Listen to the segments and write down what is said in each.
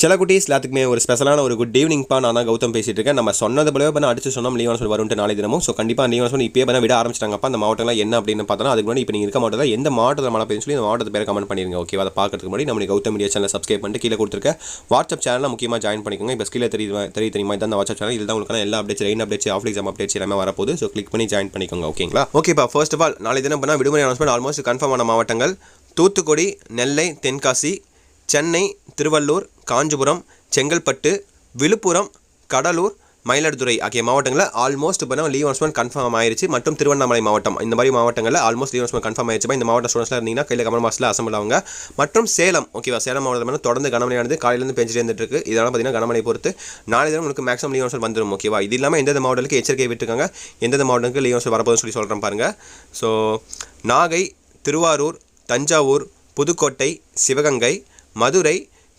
சில குட்டீஸ் எல்லாத்துக்குமே ஒரு ஸ்பெஷலான ஒரு குட் ஈவினிங்ப்பா நான் தான் கௌதம் பேசிட்டு இருக்கேன் நம்ம சொன்னது போலவே பண்ண அடிச்சு சொன்னோம் லீவ் சொல்லி வரும்ட்டு நாளை தினமும். ஸோ கண்டிப்பாக லீவ் சொல்லி இப்பயே பண்ண விட ஆரம்பிச்சிட்டாங்கப்பா அந்த மாவட்டம்லாம் என்ன அப்படின்னு பார்த்தோம்னா அதுக்கு முன்னாடி இப்போ நீங்கள் இருக்க மாவட்டத்தில் எந்த மாவட்டத்தில் மழை பெய்யும் சொல்லி அந்த மாவட்டத்தை பேரை கமெண்ட் பண்ணிருங்க ஓகே அதை பார்க்கறதுக்கு முன்னாடி நம்ம கௌதம் மீடியா சேனல் சப்ஸ்கிரைப் பண்ணிட்டு கீழே கொடுத்துருக்க வாட்ஸ்அப் சேனலில் முக்கியமாக ஜாயின் பண்ணிக்கோங்க. இப்போ ஸ்கீழே தெரியுமா தெரிய தெரியுமா? இதான் வாட்ஸ்அப் சேனல் இதில் உங்களுக்கான எல்லா updates rain updates of exam updates எல்லாமே வரப்போது ஸோ கிளிக் பண்ணி ஜாயின் பண்ணிக்கோங்க ஓகேங்களா ஓகேப்பா ஃபர்ஸ்ட் ஆஃப் ஆல் நாளை தினம் பண்ணால் விடுமுறை அனௌன்ஸ்மெண்ட் ஆல்மோஸ்ட் கன்ஃபார்ம் மாவட்டங்கள். தூத்துக்குடி நெல்லை தென்காசி சென்னை திருவள்ளூர் காஞ்சிபுரம் செங்கல்பட்டு விழுப்புரம் கடலூர் மயிலாடுதுறை ஆகிய மாவட்டங்களில் ஆல்மோஸ்ட் இப்போ லீவ் அனௌன்ஸ்மெண்ட் கன்ஃபார்ம் ஆயிருச்சு. மற்றும் திருவண்ணாமலை மாவட்டம் இந்த மாதிரி மாவட்டங்களில் ஆல்மோஸ்ட் லீவ் அனௌன்ஸ்மெண்ட் கன்ஃபார்ம் ஆயிருச்சு. இந்த மாவட்ட ஸ்டூடெண்ட்ஸ்லாம் இருந்தீங்கன்னா கையில் கமல் மாசத்தில் அசம்பிள் ஆகுங்க மற்றும் சேலம் ஓகேவா சேலம் மாவட்டத்தில் தொடர்ந்து கனமழையானது காலையிலேருந்து பெஞ்சிட்டு இருந்துட்டு இருக்கு. இதெல்லாம் பார்த்தீங்கன்னா கனமழை பொறுத்து நாளை தினம் உங்களுக்கு மேக்ஸிமம் லீவ் அனௌன்ஸ்மெண்ட் வந்துடும் ஓகேவா இது இல்லாமல் எந்தெந்த மாவட்டத்துக்கு எச்சரிக்கை விட்டுருக்காங்க எந்தெந்த மாவட்டங்களுக்கு லீவ் அனௌன்ஸ்மெண்ட் வரப்போகுதுன்னு சொல்லி சொல்கிறேன் பாருங்கள் ஸோ நாகை திருவாரூர் தஞ்சாவூர் புதுக்கோட்டை சிவகங்கை மதுரை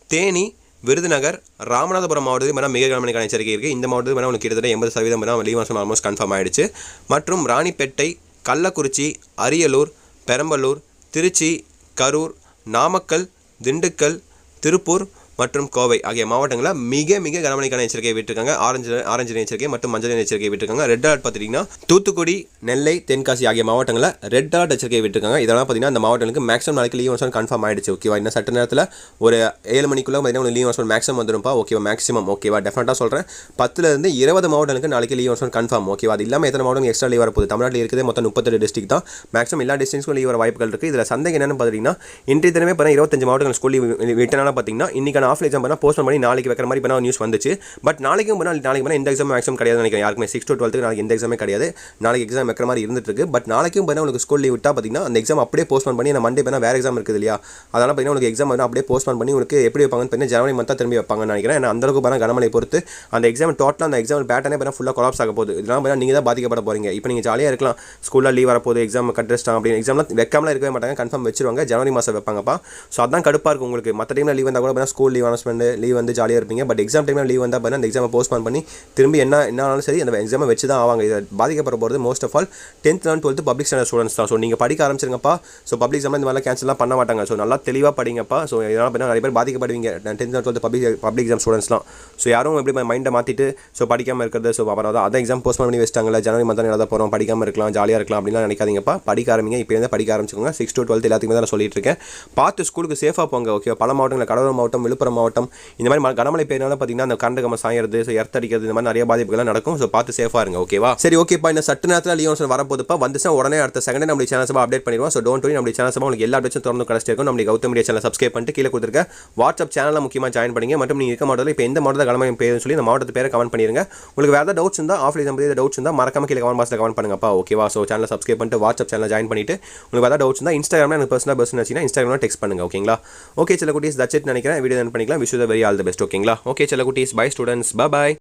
தேனி விருதுநகர் ராமநாதபுரம் மாவட்டத்தில் வேணால் மிக கனமழைக்கான எச்சரிக்கை இருக்குது இந்த மாவட்டத்தில் வேணால் உங்களுக்கு கிட்டத்தட்ட எண்பது சதவீதம் வேணால் லீவ் அனௌன்ஸ்மெண்ட் ஆல்மோஸ்ட் கன்ஃபார்ம் ஆகிடுச்சு மற்றும் ராணிப்பேட்டை கள்ளக்குறிச்சி அரியலூர் பெரம்பலூர் திருச்சி கரூர் நாமக்கல் திண்டுக்கல் திருப்பூர் மற்றும் கோவை ஆகிய மாவட்டங்களில் மிக மிக கனமழைக்கான எச்சரிக்கை விட்டுருக்காங்க. ஆரஞ்சு ஆரஞ்சு எச்சரிக்கை மற்றும் மஞ்சள் எச்சரிக்கை விட்டுருக்காங்க. ரெட் அலர்ட் பார்த்துட்டிங்கன்னா தூத்துக்குடி நெல்லை தென்காசி ஆகிய மாவட்டங்களில் ரெட் அலர்ட் எச்சரிக்கை விட்டுருக்காங்க. இதெல்லாம் பார்த்தீங்கன்னா அந்த மாவட்டங்களுக்கு மேக்ஸிமம் நாளைக்கு லீவ் அனௌன்ஸ்மெண்ட் கன்ஃபார்ம் ஆயிடுச்சு. ஓகேவா இன்னும் சட்ட நேரத்தில் ஒரு ஏழு மணிக்குள்ளே பார்த்தீங்கன்னா லீவ் அனௌன்ஸ்மெண்ட் மேக்ஸிமம் வந்துரும்ப்பா ஓகேவா மேக்ஸிமம் ஓகேவா டெஃபினட்டாக சொல்கிறேன் பத்துலேருந்து இருபது மாவட்டங்களுக்கு நாளைக்கு லீவ் அனௌன்ஸ்மெண்ட் கன்ஃபார்ம் ஓகேவா அது இல்லாமல் எத்தனை மாவட்டம் எக்ஸ்ட்ரா லீவ் வரப்போகுது? தமிழ்நாட்டில் இருக்குது. மொத்தம் முப்பத்தெட்டு டிஸ்ட்ரிக் தான். மேக்ஸிமம் எல்லா டிஸ்ட்ரிக்ஸ்க்கும் லீவ் வர வாய்ப்புகள் இருக்குது இதில் சந்தேகம் என்னென்னு பார்த்தீங்கன்னா இன்றைய தினமே பார்த்தீங்கன்னா இருபத்தஞ்சு மாவட்டங்கள் ஸ்கூல் லீவ் விட்டனால பார்த்தீங்கன்னா ஆஃப் எக்ஸாம் பண்ணால் போஸ்ட் பண்ணி நாளைக்கு வைக்கிற மாதிரி பண்ணால் நியூஸ் வந்துச்சு. பட் நாளைக்கும் பண்ணால் நாளைக்கு பண்ணால் இந்த எக்ஸாம் மேக்ஸிமம் கிடையாது நினைக்கிறேன். யாருக்குமே சிக்ஸ் டு டுவெல்த்துக்கு நாளைக்கு எந்த எக்ஸாமே கிடையாது. நாளைக்கு எக்ஸாம் வைக்கிற மாதிரி இருந்துட்டு இருக்கு. பட் நாளைக்கும் பண்ணால் உங்களுக்கு ஸ்கூல் லீவ் விட்டால் பார்த்தீங்கன்னா அந்த எக்ஸாம் அப்படியே போஸ்ட் பண்ணி நான் மண்டே பண்ணால் வேறு எக்ஸாம் இருக்குது இல்லையா? அதனால் பார்த்தீங்கன்னா உங்களுக்கு எக்ஸாம் வந்து அப்படியே போஸ்ட் பண்ணி உங்களுக்கு எப்படி வைப்பாங்கன்னு பார்த்தீங்கன்னா ஜனவரி மந்த்தாக திரும்பி வைப்பாங்கன்னு நினைக்கிறேன். ஏன்னா அந்தளவுக்கு பண்ணால் கனமழை பொறுத்து அந்த எக்ஸாம் டோட்டலாக அந்த எக்ஸாம் பேட்டனே பண்ணால் ஃபுல்லாக கொலாப்ஸ் ஆக போகுது. இதெல்லாம் பண்ணால் நீங்கள் தான் பாதிக்கப்பட போகிறீங்க இப்போ நீங்கள் ஜாலியாக இருக்கலாம். ஸ்கூலில் லீவ் வரப்போகுது எக்ஸாம் கட்ரஸ்ட்டாங்க அப்படின்னு. எக்ஸாம்லாம் வைக்காமலாம் இருக்கவே மாட்டாங்க. கன்ஃபார்ம் வச்சிருவாங்க. ஜனவரி மாதம் வைப்பாங்கப்பா. ஸோ அதான் கடுப்பாக இருக்கும் உங்களுக்கு. மற்ற டைமில் லீவ் வந்தால் கூட பார்த்தீங்கன்னா ஸ்கூல் லீவ் அனௌன்ஸ்மெண்ட் லீவ் வந்து ஜாலியாக இருப்பீங்க. பட் எக்ஸாம் டைமில் லீவ் வந்தால் பண்ணி அந்த எக்ஸாமை போஸ்ட்பான் பண்ணி திரும்பி என்ன என்ன ஆனாலும் சரி அந்த எக்ஸாமை வச்சு தான் ஆவாங்க. இதை பாதிக்கப்பட போகிறது most of all tenth eleventh twelfth public standard students தான். ஸோ நீங்கள் படிக்க ஆரம்பிச்சிருங்கப்பா. ஸோ பப்ளிக் எக்ஸாம் இந்த மாதிரிலாம் கேன்சல்லாம் பண்ண மாட்டாங்க. ஸோ நல்லா தெளிவாக படிங்கப்பா. ஸோ இதனால் பார்த்தீங்கன்னா நிறைய பேர் பாதிக்கப்படுவீங்க. Tenth eleventh twelfth public public exam ஸ்டூடெண்ட்ஸ்லாம் so யாரும் எப்படி மைண்டை மாற்றிட்டு ஸோ படிக்காமல் இருக்கிறது ஸோ அப்புறம் அதான் எக்ஸாம் போஸ்ட் பண்ணி வச்சிட்டாங்களா ஜனவரி மந்தான் எழுத போகிறோம் படிக்காமல் இருக்கலாம் ஜாலியாக இருக்கலாம் அப்படின்லாம் நினைக்காதீங்கப்பா. படிக்க ஆரம்பிங்க இப்போ இருந்தால் படிக்க ஆரம்பிச்சுக்கோங்க. சிக்ஸ் டு டுவெல்த் எல்லாத்துக்குமே தான் நான் சொல்லிட்டு இருக்கேன். பார்த்து ஸ்கூலுக்கு சேஃபாக போங்க ஓகே பல மாவட்டங்களில் கடலூர் மாவட்டம் விழுப்புரம் மாவட்டம். இந்த மாதிரி கனமழை பெய்யனால பார்த்தீங்கன்னா அந்த கண்டகம சாயறது ஸோ அடிக்கிறது இந்த மாதிரி நிறைய பாதிப்புகள்லாம் நடக்கும். ஸோ பார்த்து சேஃபாக இருங்க ஓகேவா சரி ஓகேப்பா இந்த சட்டு நேரத்தில் லீவ் வரப்போதுப்பா வந்துச்சுன்னா உடனே அடுத்த செகண்ட் நம்மளுடைய சேனல் சபா அப்டேட் பண்ணிடுவோம். ஸோ டோன்ட் வரி நம்மளுடைய சேனல் சபா உங்களுக்கு எல்லா அப்டேட்ஸும் தொடர்ந்து கிடச்சிருக்கும். இருக்கும் நம்ம கௌதம் மீடியா சேனல் சப்ஸ்கிரைப் பண்ணிட்டு கீழே கொடுத்துருக்க வாட்ஸ்அப் சேனலில் முக்கியமாக ஜாயின் பண்ணிங்க. மற்றும் நீங்கள் இருக்க மாவட்டத்தில் இப்போ எந்த மாவட்டத்தில் கனமழை பெய்யுதுன்னு சொல்லி இந்த மாவட்டத்து பேரை கமெண்ட் பண்ணிருங்க. உங்களுக்கு வேறு ஏதாவது டவுட்ஸ் இருந்தால் ஆஃப்லைன் சம்பந்தி டவுட்ஸ் இருந்தால் மறக்காம கீழே கமெண்ட் பாக்ஸில் கமெண்ட் பண்ணுங்கப்பா ஓகேவா ஸோ சேனல் சப்ஸ்கிரைப் பண்ணிட்டு வாட்ஸ்அப் சேனல் ஜாயின் பண்ணிட்டு உங்களுக்கு ஏதாவது டவுட்ஸ் இருந்தால் இன்ஸ்டாகிராமில் எனக்கு பர்சனல் பர்சன் வச்சுன்னா இன்ஸ்டாகிராமில் டெக்ஸ்ட் பண்ணுங்க ஓகேங்களா ஓகே சில குட்டீஸ் தட்ஸ் நினைக்கிறேன். வீடியோ பண்ணிக்கலாம். Wish very all the best ஓகேங்களா ஓகே சில குட்டீஸ் பை ஸ்டூடெண்ட்ஸ் பாய்